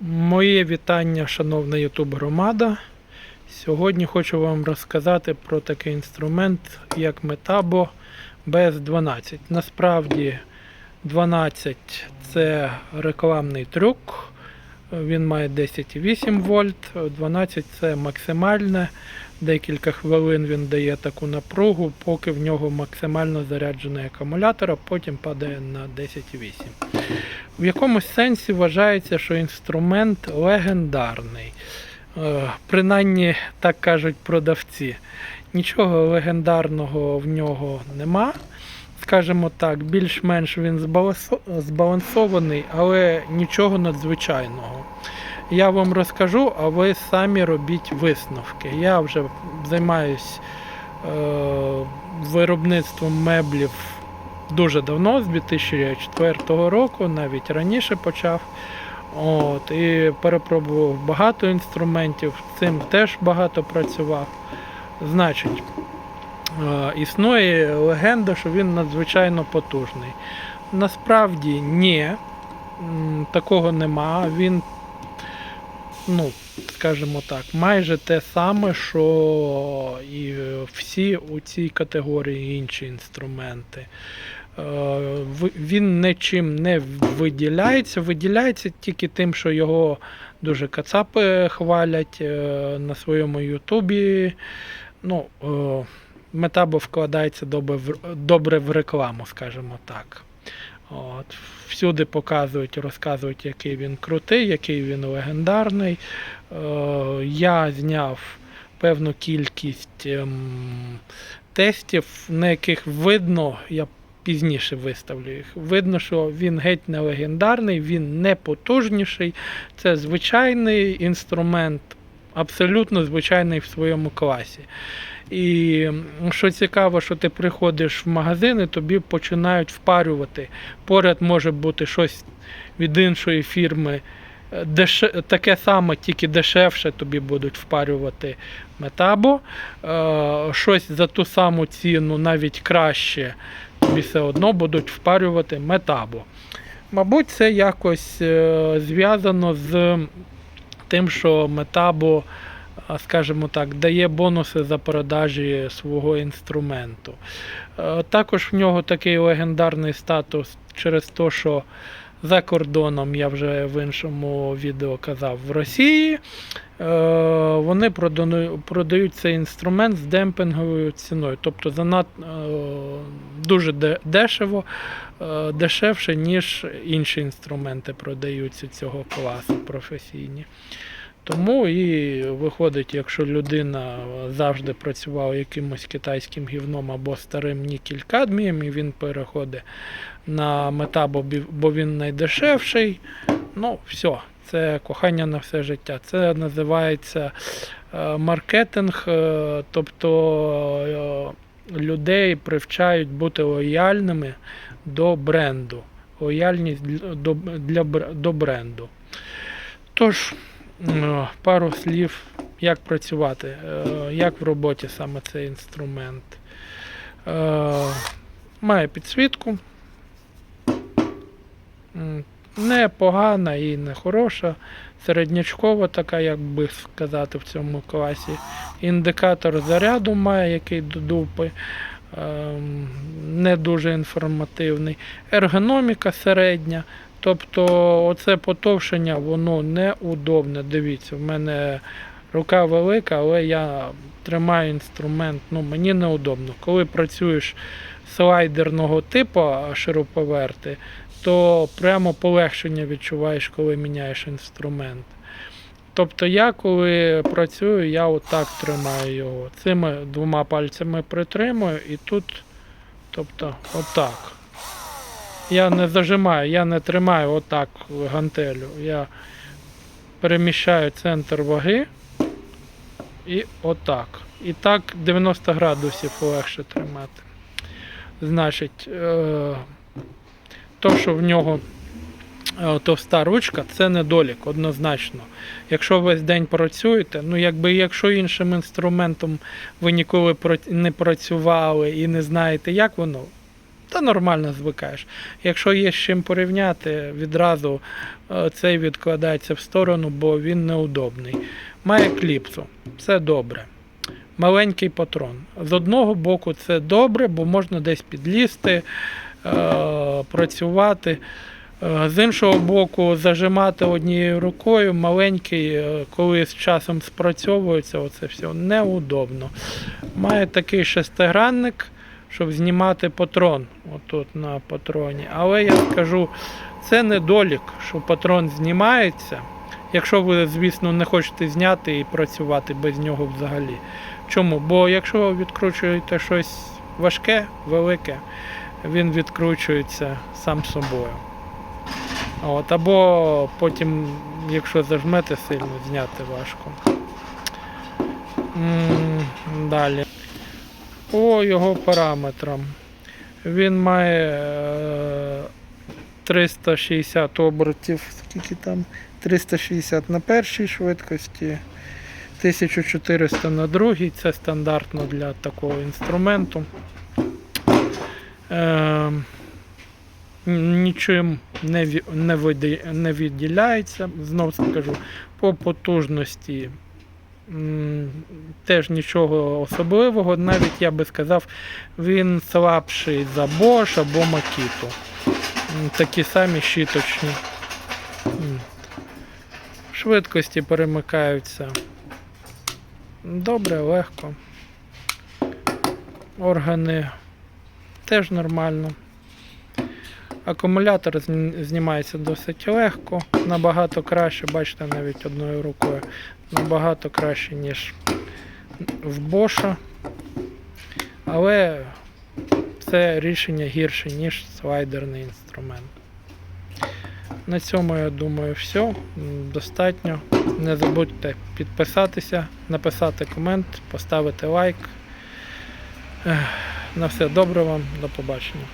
Моє вітання, шановна Ютуб громада. Сьогодні хочу вам розказати про такий інструмент, як Metabo BS12. Насправді 12 це рекламний трюк. Він має 10,8 вольт, 12 це максимальне. Декілька хвилин він дає таку напругу, поки в нього максимально заряджений акумулятор, а потім падає на 10,8. В якомусь сенсі вважається, що інструмент легендарний. Е, Принаймні, так кажуть продавці. Нічого легендарного в нього нема. Скажімо так, більш-менш він збалансований, але нічого надзвичайного. Я вам розкажу, а ви самі робіть висновки. Я вже займаюсь е, виробництвом меблів дуже давно, з 2004 року, навіть раніше почав. От, і перепробував багато інструментів, цим теж багато працював. Значить, е, існує легенда, що він надзвичайно потужний. Насправді ні, такого нема. Він, ну, скажімо так, майже те саме, що і всі у цій категорії інші інструменти. Е, Він нічим не виділяється. Виділяється тільки тим, що його дуже кацапи хвалять е, на своєму Ютубі. Ну, е, Метабо вкладається добре в рекламу, скажімо так. От, всюди показують, розказують, який він крутий, який він легендарний. Е, я зняв певну кількість ем, тестів, на яких видно, я пізніше виставлю їх. Видно, що він геть не легендарний, він не потужніший. Це звичайний інструмент, абсолютно звичайний в своєму класі. І що цікаво, що ти приходиш в магазин і тобі починають впарювати. Поряд може бути щось від іншої фірми. е, Деше... Таке саме, тільки дешевше тобі будуть впарювати метабо. Е, щось за ту саму ціну, навіть краще, тобі все одно будуть впарювати метабо. Мабуть, це якось е, зв'язано з тим, що метабо, скажімо так, дає бонуси за продажі свого інструменту. Е, Також в нього такий легендарний статус через те, що за кордоном, я вже в іншому відео казав, в Росії е, вони продають цей інструмент з демпінговою ціною, тобто занадто дуже дешево, е, дешевше, ніж інші інструменти продаються цього класу професійні. Тому і виходить, якщо людина завжди працювала якимось китайським гівном або старим нікель кадмієм, і він переходить на метабо, бі- бо він найдешевший, ну все, це кохання на все життя. Це називається е, маркетинг, е, тобто е, людей привчають бути лояльними до бренду. Лояльність до, для, до бренду. Тож, пару слів, як працювати, е, як в роботі саме цей інструмент. Е, Має підсвітку. Не погана і не хороша, середнячкова така, як би сказати, в цьому класі. Індикатор заряду має, який до дупи. ем, Не дуже інформативний. Ергономіка середня. Тобто оце потовшення, воно неудобне. Дивіться, в мене рука велика, але я тримаю інструмент. Ну, мені неудобно. Коли працюєш слайдерного типу широповерти, то прямо полегшення відчуваєш, коли міняєш інструмент. Тобто я коли працюю, я отак тримаю його. Цими двома пальцями притримую і тут, тобто, отак. Я не зажимаю, я не тримаю отак гантелю. Я переміщаю центр ваги і отак. І так 90 градусів легше тримати. Значить, е, то, що в нього е, товста ручка, це недолік, однозначно. Якщо весь день працюєте, ну якби якщо іншим інструментом ви ніколи не працювали і не знаєте, як воно, та нормально звикаєш. Якщо є з чим порівняти, відразу е, цей відкладається в сторону, бо він неудобний. Має кліпсу, це добре. Маленький патрон. З одного боку, це добре, бо можна десь підлізти, е, працювати. Е, З іншого боку, зажимати однією рукою маленький, коли з часом спрацьовується, оце все неудобно. Має такий шестигранник, щоб знімати патрон отут на патроні. Але я скажу, це недолік, що патрон знімається. Якщо ви, звісно, не хочете зняти і працювати без нього взагалі. Чому? Бо якщо ви відкручуєте щось важке, велике, він відкручується сам собою. От, або потім, якщо зажмете сильно, зняти важко. М, Далі. По його параметрам. Він має е, 360 обертів, скільки там? 360 на першій швидкості, 1400 на другій. Це стандартно для такого інструменту. Е, нічим не, відділяється. Знов скажу, по потужності теж нічого особливого. Навіть я би сказав, він слабший за Bosch або Makito. Такі самі щіточні. Швидкості перемикаються. Добре, легко. Органи теж нормально. Акумулятор знімається досить легко, набагато краще, бачите, навіть одною рукою, набагато краще, ніж в Боша. Але це рішення гірше, ніж слайдерний інструмент. На цьому, я думаю, все. Достатньо. Не забудьте підписатися, написати комент, поставити лайк. На все добре вам, до побачення.